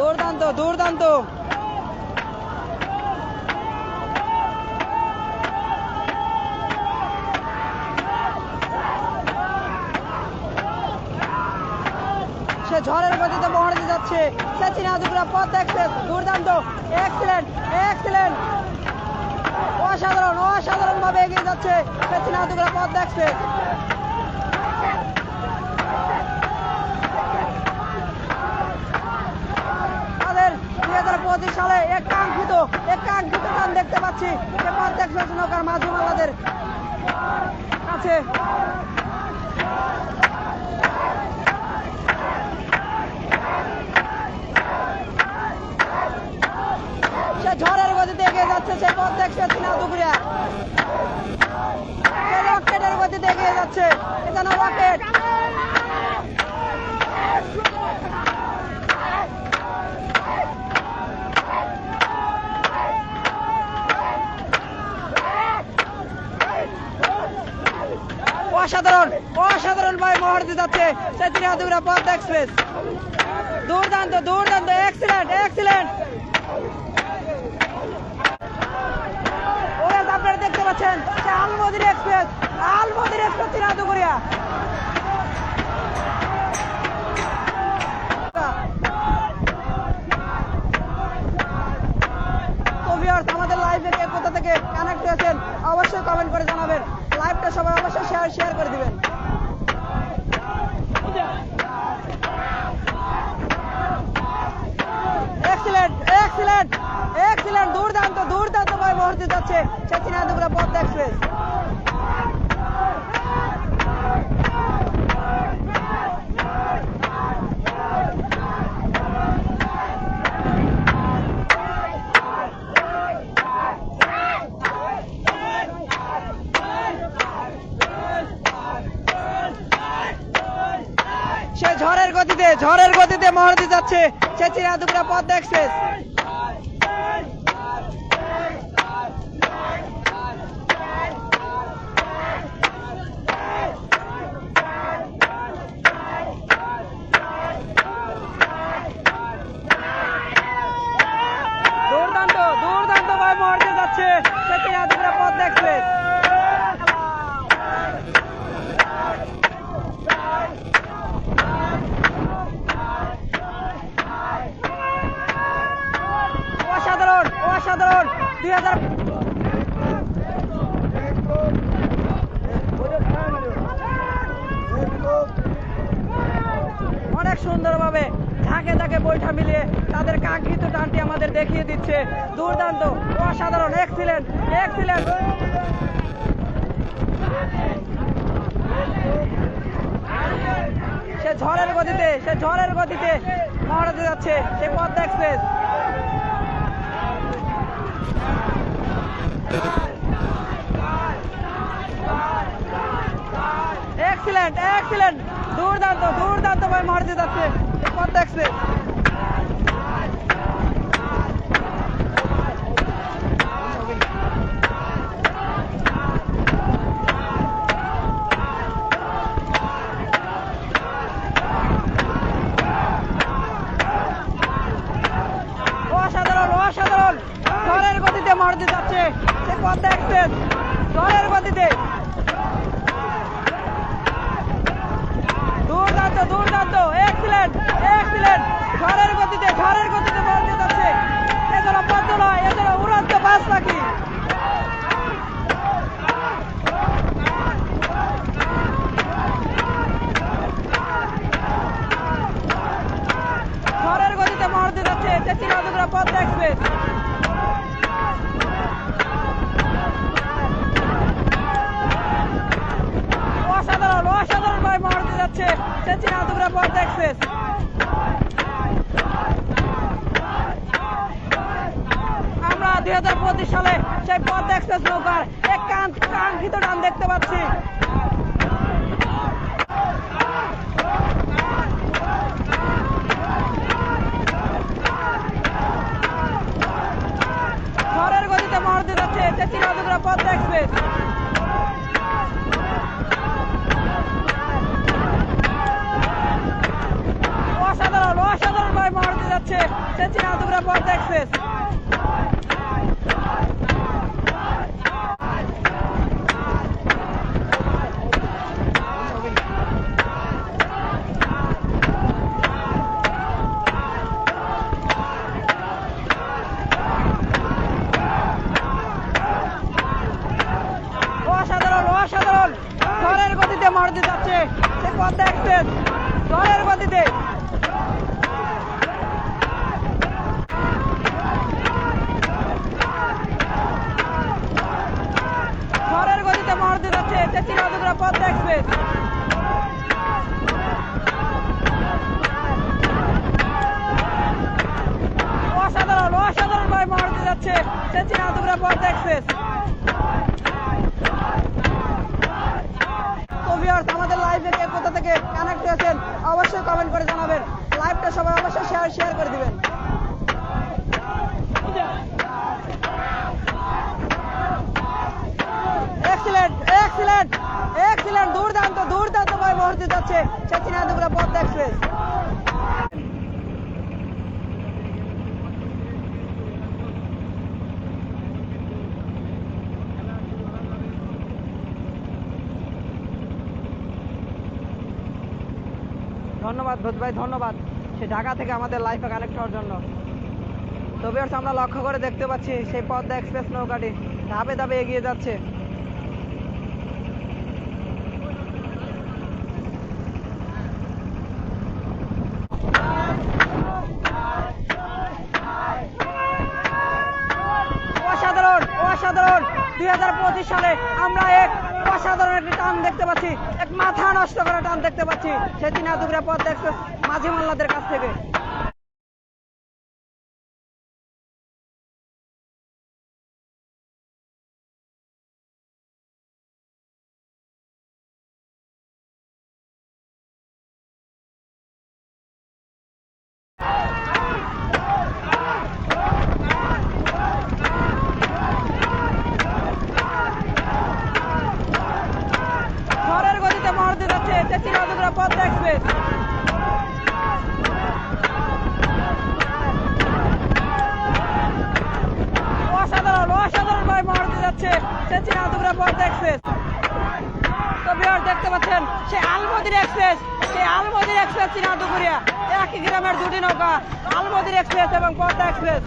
দুর্দান্ত দুর্দান্ত। সে ঝড়ের গতিতে মহারাজে যাচ্ছে। সে চিনাদুগুলা পথ দেখছে। দুর্দান্ত। এক্সিলেন্ট এক্সিলেন্ট অসাধারণ অসাধারণ ভাবে এগিয়ে যাচ্ছে। সে চিনাদুগুলা পথ দেখছে তাদের দুই হাজার পঁচিশ সালে এক কাঙ্ক্ষিত এক কাঙ্ক্ষিত গান দেখতে পাচ্ছি। যে পথ দেখছে নৌকার মাঝুমালাদের কাছে। সে ঝড়ের গতিতে এগিয়ে যাচ্ছে, সে পথ দেখছে চীনা দুপুরিয়া। সে রকেটের গতিতে এগিয়ে যাচ্ছে এটা রকেট। অসাধারণ অসাধারণ ভাই মহারতি যাচ্ছে। সে চীনা দুপুরিয়া পথ এক্সপ্রেস দুর্দান্ত দুর্দান্ত এক্সিলেন্ট এক্সিলেন্ট দেখতে পাচ্ছেন এক্সপ্রেস এক্সপ্রেস আমাদের লাইভে কোথা থেকে কানেক্ট হয়েছেন, অবশ্যই কমেন্ট করে জানাবেন। লাইভটা সবাই অবশ্যই শেয়ার শেয়ার করে দিবেন। এক্সিলেন্ট এক্সিলেন্ট এক্সিলেন্ট দুর্দান্ত দুর্দান্ত ভাই মুহূর্তে যাচ্ছে সে চিনাদুগুলা পথ এক্সপ্রেস। গতিতে মহারতি যাচ্ছে। সে চিনাদুগুলা পথ এক্সপ্রেস দুর্দান্ত দুর্দান্ত ভাবে মহারতি যাচ্ছে চিনাদুগুলা পথ এক্সপ্রেস অসাধারণ অসাধারণ দুই হাজার অনেক সুন্দরভাবে ঝাঁকে ঝাঁকে বৈঠা মিলিয়ে তাদের কাঙ্ক্ষিত টানটি আমাদের দেখিয়ে দিচ্ছে। দুর্দান্ত, অসাধারণ এক্সিলেন্ট এক্সিলেন্ট সে ঝড়ের গতিতে, সে ঝড়ের গতিতে মহারাজে যাচ্ছে, সে পদ্মা এক্সপ্রেস। এক্সিলেন্ট এক্সিলেন্ট দুর্দান্ত দুর্দান্ত ভাই মহারাজে যাচ্ছে। এই পদ্মা এক্সপ্রেস অসাধারণ অসাধারণ ঝড়ের গতিতে মারতে যাচ্ছে পদ্মা এক্সপ্রেস ঝড়ের গতিতে। দুর্দান্ত দুর্দান্ত এক্সিলেন্ট এক্সিলেন্ট ঝড়ের গতিতে ঝড়ের গতিতে মারতে যাচ্ছে। এছাড়া পদ্ম নয় এছাড়া উড়ান্ত বাস পাখি ঝড়ের গতিতে মারতে যাচ্ছে চেচিনাদুগরা পদ্মা এক্সপ্রেস অসাধারণ অসাধারণ ভাবে মারতে যাচ্ছে চেচিনাদুগরা পদ্মা এক্সপ্রেস আমরা দুই হাজার পঁচিশ সালে সেই এক্সপ্রেস নৌকার। এক কাঙ্ক্ষিত টান দেখতে পাচ্ছি। ঝড়ের গতিতে মারতে যাচ্ছে চেচিনাদুগরা পদ্মা এক্সপ্রেস অসাধারণ অসাধারণ যাচ্ছে সে চিনাদুগুড়া পদ্মা এক্সপ্রেস অসাধারণ ঝড়ের গতিতে মারুতি যাচ্ছে। সে পদ্মা এক্সপ্রেস ঝড়ের গতিতে। মারুতি যাচ্ছে সে চিনাদুগুড়া পদ্মা এক্সপ্রেস তো ভিউয়ার্স আমাদের লাইভে কে কোথা থেকে কানেক্ট হয়েছেন, অবশ্যই কমেন্ট করে জানাবেন। লাইভটা সবাই অবশ্যই শেয়ার শেয়ার করে দিবেন। এক্সিলেন্ট দুর্দান্ত দুর্দান্ত ভাবে মুহূর্তে যাচ্ছে এক্সপ্রেস। ধন্যবাদ ভোজ ভাই, ধন্যবাদ। সে ঢাকা থেকে আমাদের লাইফে কানেক্ট হওয়ার জন্য। তবে আমরা লক্ষ্য করে দেখতে পাচ্ছি সেই পদ্মা এক্সপ্রেস নৌকাটি ধাপে ধাপে এগিয়ে যাচ্ছে অসাধারণ অসাধারণ দুই হাজার পঁচিশ সালে আমরা এক অসাধারণ একটি টান দেখতে পাচ্ছি। এক মাথা নষ্ট করা টান দেখতে পাচ্ছি। সে দুপুরে পথ দেখছে মাঝি মোল্লাদের কাছ থেকে ঝড়ের গতিতে সে চিনাদুগরা পদ্মা এক্সপ্রেস অসাধারণ অসাধারণ ভাবে মারুতি যাচ্ছে। সে চিনাদুগরা পদ্মা এক্সপ্রেস তো বিহার দেখতে পাচ্ছেন, সে আলমদির এক্সপ্রেস সে আলমদির এক্সপ্রেস চিনাদুগুরিয়া একই গ্রামের দুটি নৌকা, আলমদির এক্সপ্রেস এবং পদ্মা এক্সপ্রেস